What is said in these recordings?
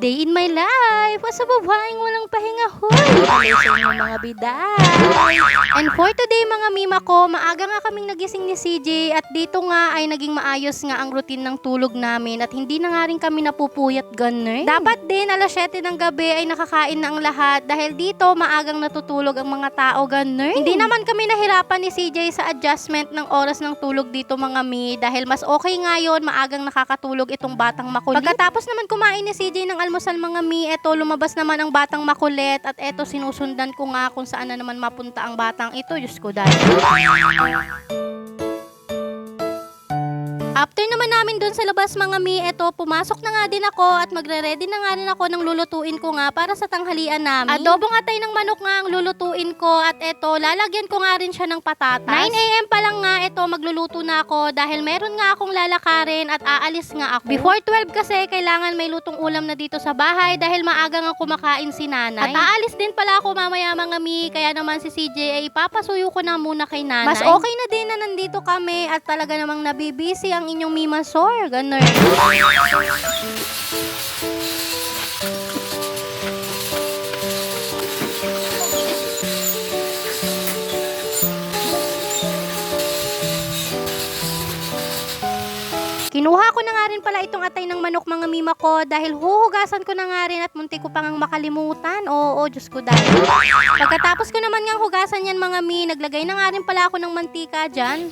day in my life. Sa babaeng walang pahinga, hoy. Sa inyo mga biday. And for today mga mima ko, maaga nga kaming nagising ni CJ at dito nga ay naging maayos nga ang routine ng tulog namin at hindi na nga rin kami napupuyat ganun. Dapat din alas 7 ng gabi ay nakakain na ang lahat dahil dito maagang natutulog ang mga tao ganun. Hindi naman kami nahirapan ni CJ sa adjustment ng oras ng tulog dito mga mi dahil mas okay nga yun, maagang nakakatulog itong batang makulit. Pagkatapos naman kumain ni CJ ng almusal mga mi, eto lumabas naman ang batang makulit at eto sinusundan ko nga kung saan na naman mapunta ang batang ito. Diyos ko dahil. Naman namin doon sa labas mga mi, eto pumasok na nga din ako at magre-ready na nga rin ako ng lulutuin ko nga para sa tanghalian namin. Adobo nga tayo ng manok nga ang lulutuin ko at eto lalagyan ko nga rin siya ng patatas. 9am pa lang nga eto magluluto na ako dahil meron nga akong lalakarin at aalis nga ako. Before 12 kasi kailangan may lutong ulam na dito sa bahay dahil maaga nga kumakain si nanay. At aalis din pala ako mamaya mga mi kaya naman si CJ ay ipapasuyo ko na muna kay nanay. Mas okay na din na nandito kami at talaga namang nabibisi ang inyong Mima Sor. Ganun. Kinuha ko na nga rin pala itong atay ng manok mga mima ko dahil huhugasan ko na nga rin at munti ko pang makalimutan. Oo, Diyos ko dahil. Pagkatapos ko naman nga hugasan yan mga mi, naglagay na nga rin pala ako ng mantika dyan.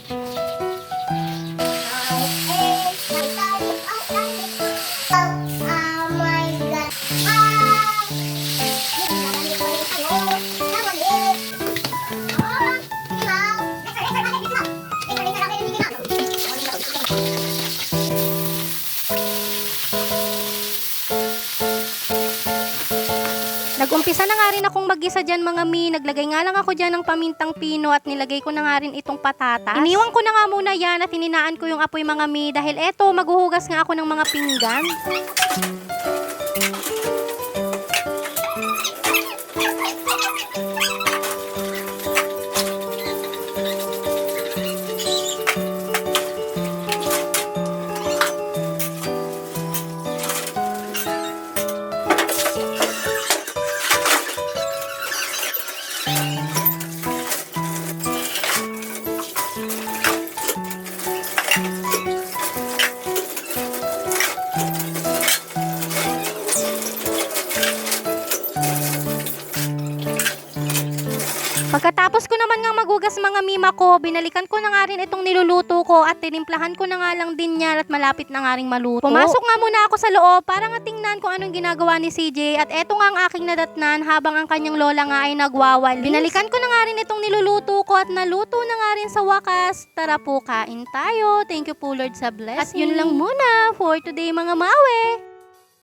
Nagumpisa na nga rin akong mag-isa dyan mga mi. Naglagay nga lang ako dyan ng pamintang pino at nilagay ko na nga rin itong patatas. Iniwan ko na nga muna yan at hininaan ko yung apoy mga mi dahil eto, maghuhugas nga ako ng mga pinggan. Pagkatapos ko naman nga magugas mga mima ko, binalikan ko na nga rin itong niluluto ko at tinimplahan ko na nga lang din yan at malapit na nga rin maluto. Pumasok nga muna ako sa loob para nga tingnan kung anong ginagawa ni CJ at eto nga ang aking nadatnan habang ang kanyang lola nga ay nagwawalis. Binalikan ko na nga rin itong niluluto ko at naluto na nga rin sa wakas. Tara po, kain tayo. Thank you po Lord sa blessing. At yun lang muna for today mga mawe.